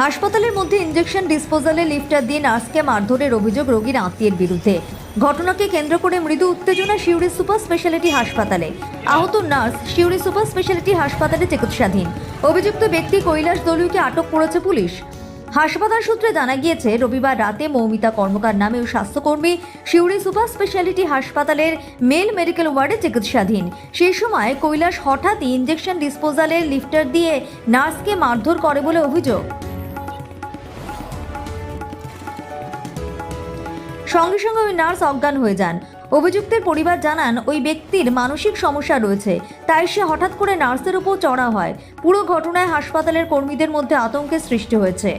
হাসপাতালের মধ্যে ইঞ্জেকশন ডিসপোজালে লিফটার দিয়ে নার্সকে মারধরের অভিযোগ রোগীর আত্মীয়ের বিরুদ্ধে। ঘটনাকে কেন্দ্র করে মৃদু উত্তেজনা শিউরি সুপার স্পেশালিটি হাসপাতালে। আহত নার্স শিউরি সুপার স্পেশালিটি হাসপাতালে চিকিৎসাধীন। অভিযুক্ত ব্যক্তি কৈলাস দলীয়কে আটক করেছে পুলিশ। হাসপাতাল সূত্রে জানা গিয়েছে, রবিবার রাতে মৌমিতা কর্মকার নামে ওই স্বাস্থ্যকর্মী শিউরি সুপার স্পেশালিটি হাসপাতালের মেল মেডিকেল ওয়ার্ডে চিকিৎসাধীন। সেই সময় কৈলাস হঠাৎই ইঞ্জেকশন ডিসপোজালের লিফটার দিয়ে নার্সকে মারধর করে বলে অভিযোগ। সঙ্গে সঙ্গে ওই নার্স অজ্ঞান হয়ে যান। অভিযুক্তের পরিবার জানান, ওই ব্যক্তির মানসিক সমস্যা রয়েছে, তাই সে হঠাৎ করে নার্সের উপর চড়া হয়। পুরো ঘটনায় হাসপাতালের কর্মীদের মধ্যে আতঙ্কের সৃষ্টি হয়েছে।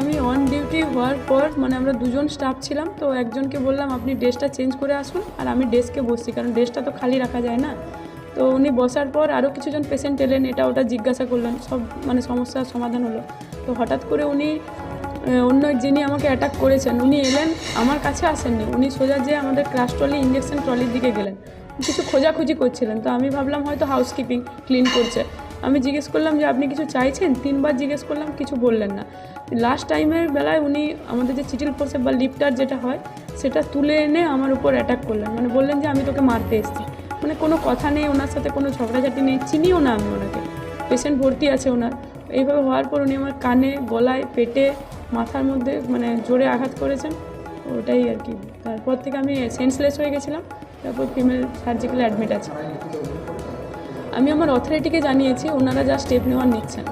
আমি অন ডিউটি হওয়ার পর মানে আমরা দুজন স্টাফ ছিলাম, তো একজনকে বললাম, আপনি ড্রেসটা চেঞ্জ করে আসুন, আর আমি ডেস্কে বসছি, কারণ ড্রেসটা তো খালি রাখা যায় না। তো উনি বসার পর আরও কিছুজন পেশেন্ট এলেন, এটা ওটা জিজ্ঞাসা করলেন, সব মানে সমস্যার সমাধান হলো। তো হঠাৎ করে উনি অন্য যিনি আমাকে অ্যাটাক করেছেন, উনি এলেন, আমার কাছে আসেননি। উনি সোজা যে আমাদের ক্লাস ট্রলি ইঞ্জেকশন ট্রলির দিকে গেলেন। কিছু খোঁজাখুঁজি করছিলেন, তো আমি ভাবলাম হয়তো হাউসকিপিং ক্লিন করছে। আমি জিজ্ঞেস করলাম যে, আপনি কিছু চাইছেন? তিনবার জিজ্ঞেস করলাম, কিছু বললেন না। লাস্ট টাইমের বেলায় উনি আমাদের যে চিটিল ফোর্সে বা লিফটার যেটা হয়, সেটা তুলে এনে আমার উপর অ্যাটাক করলেন। মানে বললেন যে, আমি তোকে মারতে এসেছি। মানে কোনো কথা নেই ওনার সাথে কোনো ঝগড়াঝাটি নেই চিনিও না আমি ওনাকে। পেশেন্ট ভর্তি আছে ওনার। এইভাবে হওয়ার পর উনি আমার কানে গলায় পেটে মাথার মধ্যে মানে জোরে আঘাত করেছেন। ওটাই আর কি। তারপর থেকে আমি সেন্সলেস হয়ে গেছিলাম। তারপর ফিমেল সার্জিক্যাল অ্যাডমিট আছে। আমি আমার অথরিটিকে জানিয়েছি ওনারা যা স্টেপ নেওয়ার নিচ্ছেন।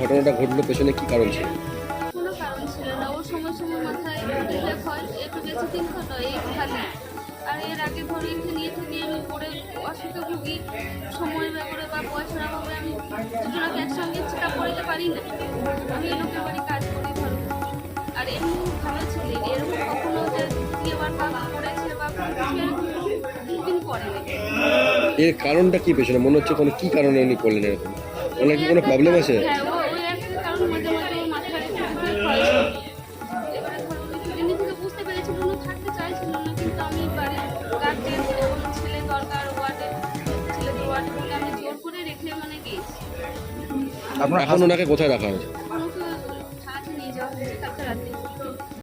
ঘটনাটা ঘটলো পেছনে কি কারণ ছিল? কোনো কারণ ছিল না। ওর সময় সময় মাথায় হয়। একটু বেশি দিন হলো এই খালি আর এর আগে ধরে আমি অসুখে ভুগি সময় ব্যাপারে বা পয়সার অভাবে আমি দুজনকে একসঙ্গে চেক করতে পারি না। আমি এই লোকের বাড়ি কাজ করি ধরো। আর এমনি ভালো এরকম কখনো যে কাজ করেছে বা করেনি এর কারণটা কি পেছনে? মনে হচ্ছে কোনো কি কারণে উনি করলেন এরকম? ওনার কি কোনো প্রবলেম আছে? হ্যাঁ গিয়েছি এখন ওনাকে কোথায় রাখা হয়েছে?